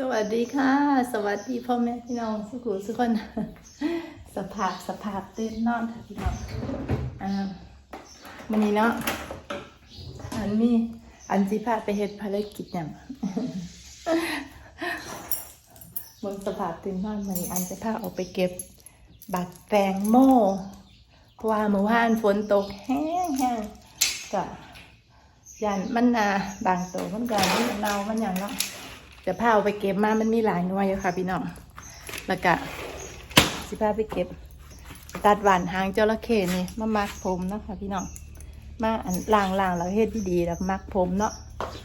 สวัสดีค่ะ สวัสดีพ่อแม่พี่น้องสุขุสุกคนสภาพสภาพตื่นนอนค่ะพี่น้องอ่าวันนี้เนาะอันมีอันสิพาไปเฮ็ดภารกิจเนี่ยบนสภาพตื่นนอนวันนี้อันจะพาออกไปเก็บบักแตงโมเพราะว่าเมื่อวานฝนตกแห้งแห้งๆก็ยันมันนาบางตัวมันยันมันเน่ามันอย่างเนาะ จะพาเอาไปเก็บมา มันมีหลายหน่วยอยู่ค่ะ พี่น้อง แล้วก็สิพาไปเก็บ ตัดหวานหางจระเข้นี่มามักผมเนาะค่ะพี่น้อง มาอันล่างล่างๆแล้วเฮ็ดดีๆแล้วมักผมเนาะ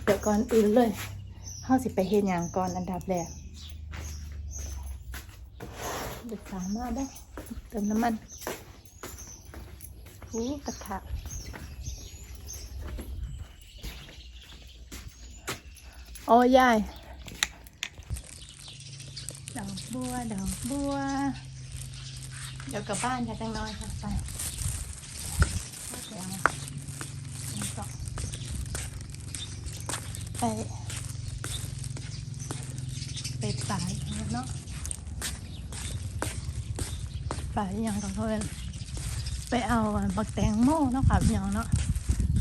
เดี๋ยวก่อนอื่นเลยเฮาสิไปเฮ็ดหยังก่อนอันดับแรกเด็กสามารถได้เติมน้ำมันหูกระทะโอ้ยาย บัวดอกบัว เดี๋ยวกลับบ้านค่ะจังน้อยค่ะไปไปไปป่ายเนาะป่ายอย่างของเพื่อนไปเอาบักแตงโม่เนาะค่ะพี่น้องเนาะ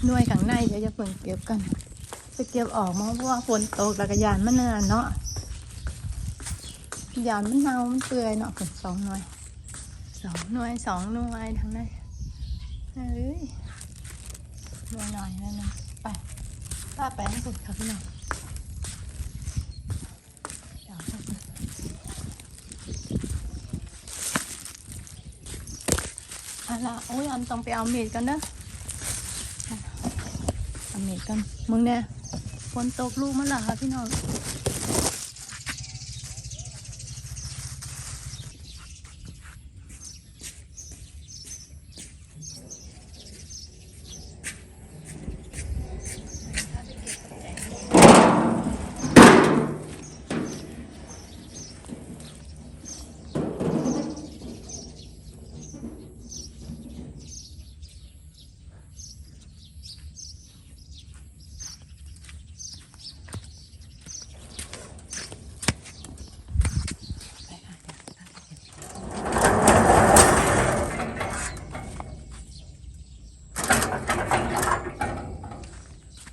หน่วยข้างในเดี๋ยวจะเพิ่งเก็บกัน ไปเก็บออกมาเพราะว่าฝนตกแล้วก็ยานมันเนินเนาะ ยานมันเน่ามันเปื่อยเนาะเป็นสองหน่วยสองหน่วยสองหน่วยทั้งนั้นเอ้ยหน่วยหน่อยนั่นนึงไปป้าไปให้สุดครับพี่น้องเดี๋ยวแป๊บนึงเอาล่ะโอ้ยอันต้องไปเอาเมีดกันนะเอาเมีดกันมึงเนี่ยฝนตกลูกมันเหรอคะพี่น้อง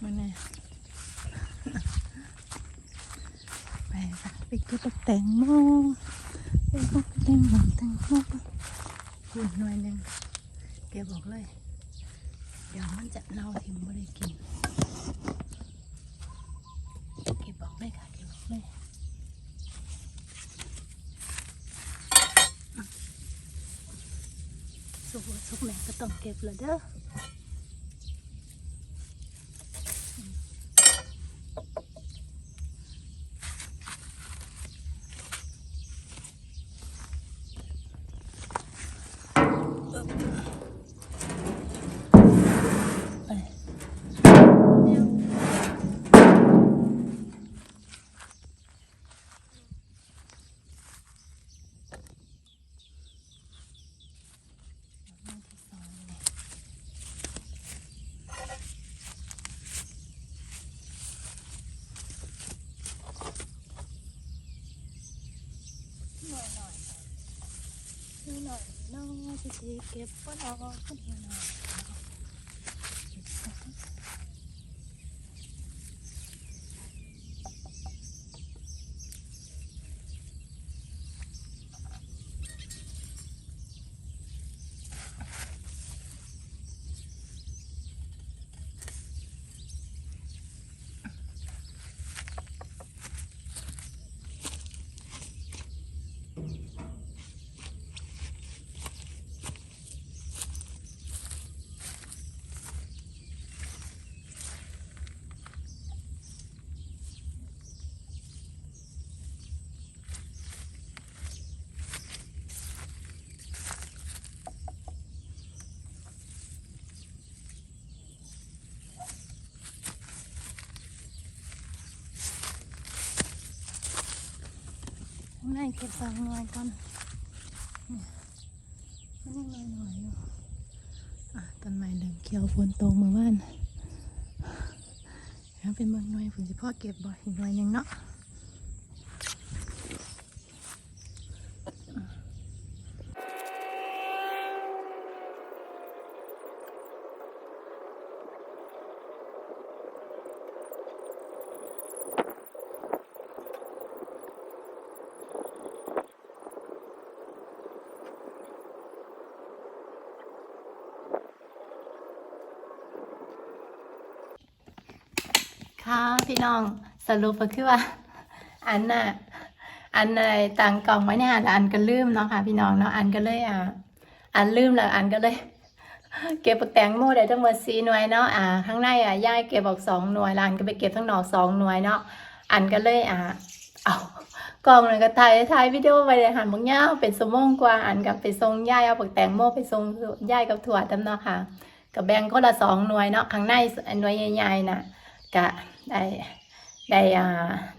มันเนี่ยไป ค่ะไปเก็บแตงโมไปเก็บแตงโมแตงโมพูดหน่อยหนึ่งเก็บบอกเลย เดี๋ยวมันจะเน่าทิมไม่ได้กินเก็บบอกเลยค่ะเก็บบอกเลยสุกสุกแม่ก็ต้องเก็บและเด้อ หน่อยน้องจะเก็บก็รอคนเดียวหน่อย ข้างในเก็บสองหน่วยก่อนเนี่ยมันยังหน่อยหน่อยๆอยู่อะต้นไม้เหลืองเขียวฝนตกเมื่อวานแล้วเป็นบางหน่วยฝนสิพ่อเก็บบ่อีกหน่วยหนึงเนาะ ค่ะพี่น้องสรุปก็คือว่า อันน่ะอันในต่างกล่องไว้เนี่ยแล้วอันก็ลืมเนาะค่ะ พี่น้องเนาะอันก็เลยอ่าอันลืมแล้วอันก็เลย เก็บปักแตงโมได้ทั้งหมดสี่หน่วยเนาะอ่าข้างในอะย่ายเก็บออกสองหน่วยล้วอันก็ไปเก็บทั้งหนอกสองหน่วยเนาะอันก็เลยอ่าเอากล่องเลยก็ถ่ายถ่ายวิดีโอไปเลยหันบางย่าเป็นสมงกว่าอันกับไปส่งย่ายเอาปักแตงโมไปส่งย่ายกับถั่วตำเนาะค่ะกับแบงคนละสองหน่วยเนาะข้างในหน่วยใหญ่ๆน่ะกะ ได้ได้อ่า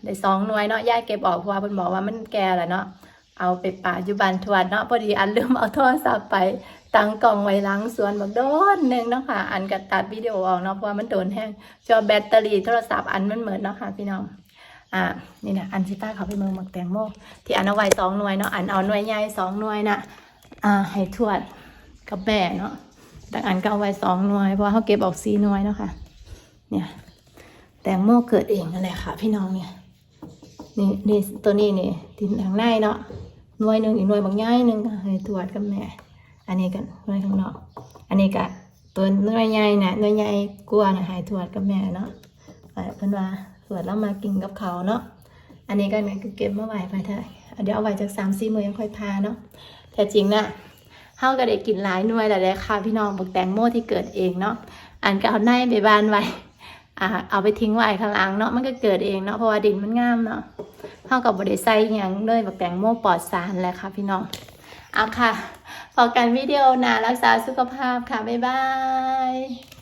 ได้สองหน่วยเนาะยายเก็บออกเพราะว่าเพิ่นบอกว่ามันแก่แล้วเนาะเอาไปป่าอยู่บ้านทวดเนาะพอดีอันลืมเอาโทรศัพท์ไปตั้งกล่องไว้ล้างสวนบักโดนหนึ่งเนาะค่ะ อันก็ตัดวิดีโอออกเนาะเพราะว่ามันโดนแห้งจอแบตเตอรี่โทรศัพท์อันมันเหมือนเนาะค่ะพี่น้องอ่านี่นะอันชิต้าเขาไปเมืองหมักแตงโมที่อันเอาไว้สองหน่วยเนาะอันเอาหน่วยใหญ่สองหน่วยนะอ่าให้ทวดกับแม่เนาะแต่อันก็เอาไว้สองหน่วยเพราะเขาเก็บออกสี่หน่วยเนาะค่ะเนี่ย แตงโมเกิดเองนั่นแหละค่ะ พี่น้องเนี่ยนี่นี่ตัวนี้นี่ที่ทางในเนาะหน่วยหนึ่งอีกหน่วยบางย่ายหนึ่งก็ให้ทวดกับแม่อันนี้กันหน่วยข้างนอก อันนี้ก็ตัวหน่วยใหญ่นะหน่วยใหญ่กลัวนะหายทวดกับแม่เนาะไปเพิ่นว่าทวดแล้วมากินกับเขาเนาะอันนี้ก็เนี่ยก็เก็บมาไว้ไปเถอะเดี๋ยวเอาไว้จากสามสี่มือยังค่อยพาเนาะแต่จริงนะเฮาก็ได้กินหลายหน่วยหลายๆค่ะพี่น้องบักแตงโมที่เกิดเองเนาะอันก็เอาในไปบ้านไว้ อ่าเอาไปทิ้งไว้ข้างล่างเนาะมันก็เกิดเองเนาะเพราะว่าดินมันงามเนาะเท่ากับบริไซอย่างเลยบักแตงโมปลอดสารแหละค่ะพี่น้องเอาค่ะพอกันวิดีโอนะรักษาสุขภาพค่ะ บ๊ายบาย